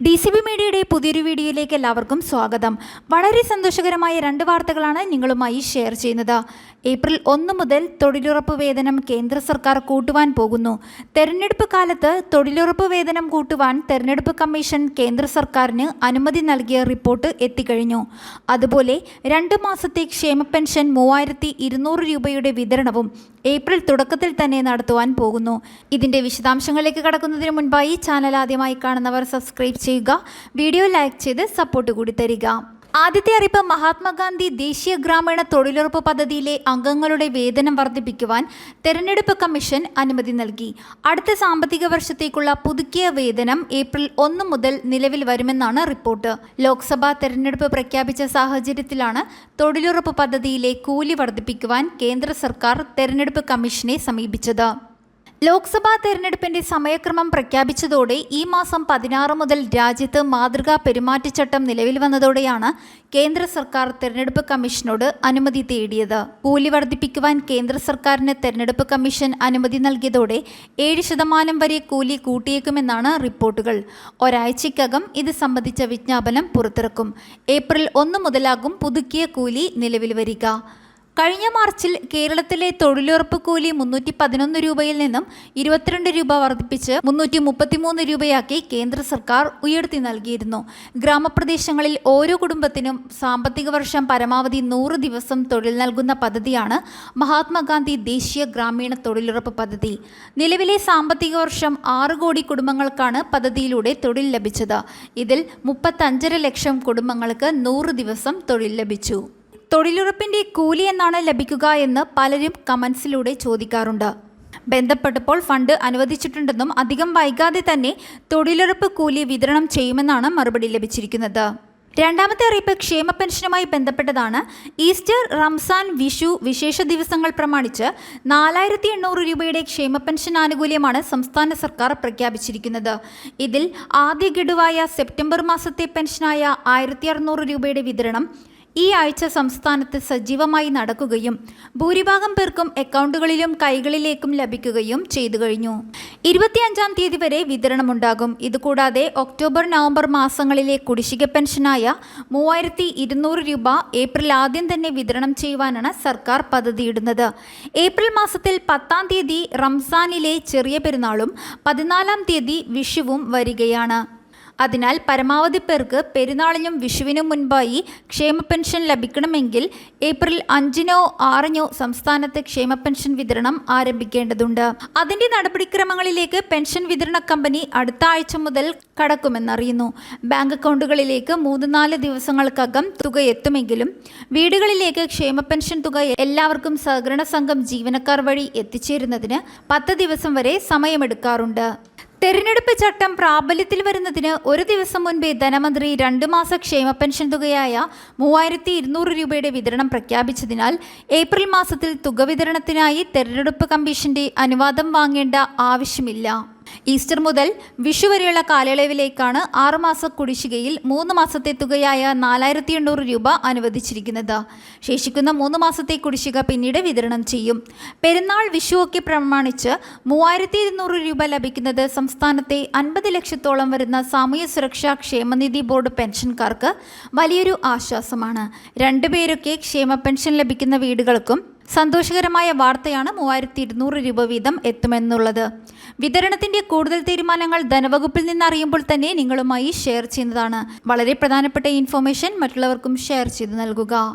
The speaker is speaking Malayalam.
ഡി സി ബി മീഡിയയുടെ പുതിയൊരു വീഡിയോയിലേക്ക് എല്ലാവർക്കും സ്വാഗതം. വളരെ സന്തോഷകരമായ രണ്ട് വാർത്തകളാണ് നിങ്ങളുമായി ഷെയർ ചെയ്യുന്നത്. ഏപ്രിൽ ഒന്ന് മുതൽ തൊഴിലുറപ്പ് വേതനം കേന്ദ്ര സർക്കാർ കൂട്ടുവാൻ പോകുന്നു. തെരഞ്ഞെടുപ്പ് കാലത്ത് തൊഴിലുറപ്പ് വേതനം കൂട്ടുവാൻ തെരഞ്ഞെടുപ്പ് കമ്മീഷൻ കേന്ദ്ര സർക്കാരിന് അനുമതി നൽകിയ റിപ്പോർട്ട് എത്തിക്കഴിഞ്ഞു. അതുപോലെ രണ്ട് മാസത്തെ ക്ഷേമ പെൻഷൻ മൂവായിരത്തി ഇരുന്നൂറ് രൂപയുടെ വിതരണവും ഏപ്രിൽ തുടക്കത്തിൽ തന്നെ നടത്തുവാൻ പോകുന്നു. ഇതിന്റെ വിശദാംശങ്ങളിലേക്ക് കടക്കുന്നതിന് മുൻപായി ചാനൽ ആദ്യമായി കാണുന്നവർ സബ്സ്ക്രൈബ് ചെയ്യുക. വീഡിയോ ലൈക്ക് ചെയ്ത് സപ്പോർട്ട് കൂടി തരിക. ആദ്യത്തെ അറിയിപ്പ് മഹാത്മാഗാന്ധി ദേശീയ ഗ്രാമീണ തൊഴിലുറപ്പ് പദ്ധതിയിലെ അംഗങ്ങളുടെ വേതനം വർദ്ധിപ്പിക്കുവാൻ തെരഞ്ഞെടുപ്പ് കമ്മീഷൻ അനുമതി നൽകി. അടുത്ത സാമ്പത്തിക വർഷത്തേക്കുള്ള പുതുക്കിയ വേതനം ഏപ്രിൽ ഒന്ന് മുതൽ നിലവിൽ വരുമെന്നാണ് റിപ്പോർട്ട്. ലോക്സഭാ തെരഞ്ഞെടുപ്പ് പ്രഖ്യാപിച്ച സാഹചര്യത്തിലാണ് തൊഴിലുറപ്പ് പദ്ധതിയിലെ കൂലി വർദ്ധിപ്പിക്കുവാൻ കേന്ദ്ര സർക്കാർ തെരഞ്ഞെടുപ്പ് കമ്മീഷനെ സമീപിച്ചത്. ലോക്സഭാ തെരഞ്ഞെടുപ്പിന്റെ സമയക്രമം പ്രഖ്യാപിച്ചതോടെ ഈ മാസം പതിനാറ് മുതൽ രാജ്യത്ത് മാതൃകാ പെരുമാറ്റച്ചട്ടം നിലവിൽ വന്നതോടെയാണ് കേന്ദ്ര സർക്കാർ തെരഞ്ഞെടുപ്പ് കമ്മീഷനോട് അനുമതി തേടിയത്. കൂലി വർദ്ധിപ്പിക്കുവാൻ കേന്ദ്ര സർക്കാരിന് തെരഞ്ഞെടുപ്പ് കമ്മീഷൻ അനുമതി നൽകിയതോടെ ഏഴ് ശതമാനം വരെ കൂലി കൂട്ടിയേക്കുമെന്നാണ് റിപ്പോർട്ടുകൾ. ഒരാഴ്ചയ്ക്കകം ഇത് സംബന്ധിച്ച വിജ്ഞാപനം പുറത്തിറക്കും. ഏപ്രിൽ ഒന്ന് മുതലാകും പുതുക്കിയ കൂലി നിലവിൽ വരിക. കഴിഞ്ഞ മാർച്ചിൽ കേരളത്തിലെ തൊഴിലുറപ്പ് കൂലി മുന്നൂറ്റി പതിനൊന്ന് രൂപയിൽ നിന്നും ഇരുപത്തിരണ്ട് രൂപ വർദ്ധിപ്പിച്ച് മുന്നൂറ്റി മുപ്പത്തിമൂന്ന് രൂപയാക്കി കേന്ദ്ര സർക്കാർ ഉയർത്തി നൽകിയിരുന്നു. ഗ്രാമപ്രദേശങ്ങളിൽ ഓരോ കുടുംബത്തിനും സാമ്പത്തിക വർഷം പരമാവധി നൂറ് ദിവസം തൊഴിൽ നൽകുന്ന പദ്ധതിയാണ് മഹാത്മാഗാന്ധി ദേശീയ ഗ്രാമീണ തൊഴിലുറപ്പ് പദ്ധതി. നിലവിലെ സാമ്പത്തിക വർഷം ആറ് കോടി കുടുംബങ്ങൾക്കാണ് പദ്ധതിയിലൂടെ തൊഴിൽ ലഭിച്ചത്. ഇതിൽ മുപ്പത്തഞ്ചര ലക്ഷം കുടുംബങ്ങൾക്ക് നൂറ് ദിവസം തൊഴിൽ ലഭിച്ചു. തൊഴിലുറപ്പിന്റെ കൂലി എന്നാണ് ലഭിക്കുക എന്ന് പലരും കമൻസിലൂടെ ചോദിക്കാറുണ്ട്. ബന്ധപ്പെട്ടപ്പോൾ ഫണ്ട് അനുവദിച്ചിട്ടുണ്ടെന്നും അധികം വൈകാതെ തന്നെ തൊഴിലുറപ്പ് കൂലി വിതരണം ചെയ്യുമെന്നാണ് മറുപടി ലഭിച്ചിരിക്കുന്നത്. രണ്ടാമത്തെ അറിയിപ്പ് ക്ഷേമ പെൻഷനുമായി ബന്ധപ്പെട്ടതാണ്. ഈസ്റ്റർ റംസാൻ വിഷു വിശേഷ ദിവസങ്ങൾ പ്രമാണിച്ച് നാലായിരത്തി എണ്ണൂറ് രൂപയുടെ ക്ഷേമ പെൻഷൻ ആനുകൂല്യമാണ് സംസ്ഥാന സർക്കാർ പ്രഖ്യാപിച്ചിരിക്കുന്നത്. ഇതിൽ ആദ്യ ഗഡുവായ സെപ്റ്റംബർ മാസത്തെ പെൻഷനായ ആയിരത്തി അറുന്നൂറ് രൂപയുടെ വിതരണം ഈ ആഴ്ച സംസ്ഥാനത്ത് സജീവമായി നടക്കുകയും ഭൂരിഭാഗം പേർക്കും അക്കൗണ്ടുകളിലും കൈകളിലേക്കും ലഭിക്കുകയും ചെയ്തു കഴിഞ്ഞു. ഇരുപത്തിയഞ്ചാം തീയതി വരെ വിതരണമുണ്ടാകും. ഇതുകൂടാതെ ഒക്ടോബർ നവംബർ മാസങ്ങളിലെ കുടിശ്ശിക പെൻഷനായ മൂവായിരത്തി ഇരുന്നൂറ് രൂപ ഏപ്രിൽ ആദ്യം തന്നെ വിതരണം ചെയ്യുവാനാണ് സർക്കാർ പദ്ധതിയിടുന്നത്. ഏപ്രിൽ മാസത്തിൽ പത്താം തീയതി റംസാനിലെ ചെറിയ പെരുന്നാളും പതിനാലാം തീയതി വിഷുവും വരികയാണ്. അതിനാൽ പരമാവധി പേർക്ക് പെരുന്നാളിനും വിഷുവിനും മുൻപായി ക്ഷേമ പെൻഷൻ ലഭിക്കണമെങ്കിൽ ഏപ്രിൽ അഞ്ചിനോ ആറിനോ സംസ്ഥാനത്ത് ക്ഷേമ പെൻഷൻ വിതരണം ആരംഭിക്കേണ്ടതുണ്ട്. അതിന്റെ നടപടിക്രമങ്ങളിലേക്ക് പെൻഷൻ വിതരണ കമ്പനി അടുത്ത ആഴ്ച മുതൽ കടക്കുമെന്നറിയുന്നു. ബാങ്ക് അക്കൗണ്ടുകളിലേക്ക് മൂന്ന് നാല് ദിവസങ്ങൾക്കകം തുക എത്തുമെങ്കിലും വീടുകളിലേക്ക് ക്ഷേമ പെൻഷൻ തുക എല്ലാവർക്കും സഹകരണ സംഘം ജീവനക്കാർ വഴി എത്തിച്ചേരുന്നതിന് പത്ത് ദിവസം വരെ സമയമെടുക്കാറുണ്ട്. തെരഞ്ഞെടുപ്പ് ചട്ടം പ്രാബല്യത്തിൽ വരുന്നതിന് ഒരു ദിവസം മുൻപേ ധനമന്ത്രി രണ്ട് മാസ ക്ഷേമ പെൻഷൻ തുകയായ മൂവായിരത്തി ഇരുന്നൂറ് രൂപയുടെ വിതരണം പ്രഖ്യാപിച്ചതിനാൽ ഏപ്രിൽ മാസത്തിൽ തുക വിതരണത്തിനായി തെരഞ്ഞെടുപ്പ് കമ്മീഷന്റെ അനുവാദം വാങ്ങേണ്ട ആവശ്യമില്ല. ഈസ്റ്റർ മുതൽ വിഷു വരെയുള്ള കാലയളവിലേക്കാണ് ആറുമാസ കുടിശ്ശികയിൽ മൂന്ന് മാസത്തെ തുകയായ നാലായിരത്തി എണ്ണൂറ് രൂപ അനുവദിച്ചിരിക്കുന്നത്. ശേഷിക്കുന്ന മൂന്ന് മാസത്തെ കുടിശ്ശിക പിന്നീട് വിതരണം ചെയ്യും. പെരുന്നാൾ വിഷു ഒക്കെ പ്രമാണിച്ച് മൂവായിരത്തി ഇരുന്നൂറ് രൂപ ലഭിക്കുന്നത് സംസ്ഥാനത്തെ അൻപത് ലക്ഷത്തോളം വരുന്ന സാമൂഹ്യ സുരക്ഷാ ക്ഷേമനിധി ബോർഡ് പെൻഷൻകാർക്ക് വലിയൊരു ആശ്വാസമാണ്. രണ്ടുപേരൊക്കെ ക്ഷേമ പെൻഷൻ ലഭിക്കുന്ന വീടുകൾക്കും സന്തോഷകരമായ വാർത്തയാണ് മൂവായിരത്തി ഇരുന്നൂറ് രൂപ വീതം എത്തുമെന്നുള്ളത്. വിതരണത്തിന്റെ കൂടുതൽ തീരുമാനങ്ങൾ ധനവകുപ്പിൽ നിന്ന് അറിയുമ്പോൾ തന്നെ നിങ്ങളുമായി ഷെയർ ചെയ്യുന്നതാണ്. വളരെ പ്രധാനപ്പെട്ട ഇൻഫോർമേഷൻ മറ്റുള്ളവർക്കും ഷെയർ ചെയ്ത് നൽകുക.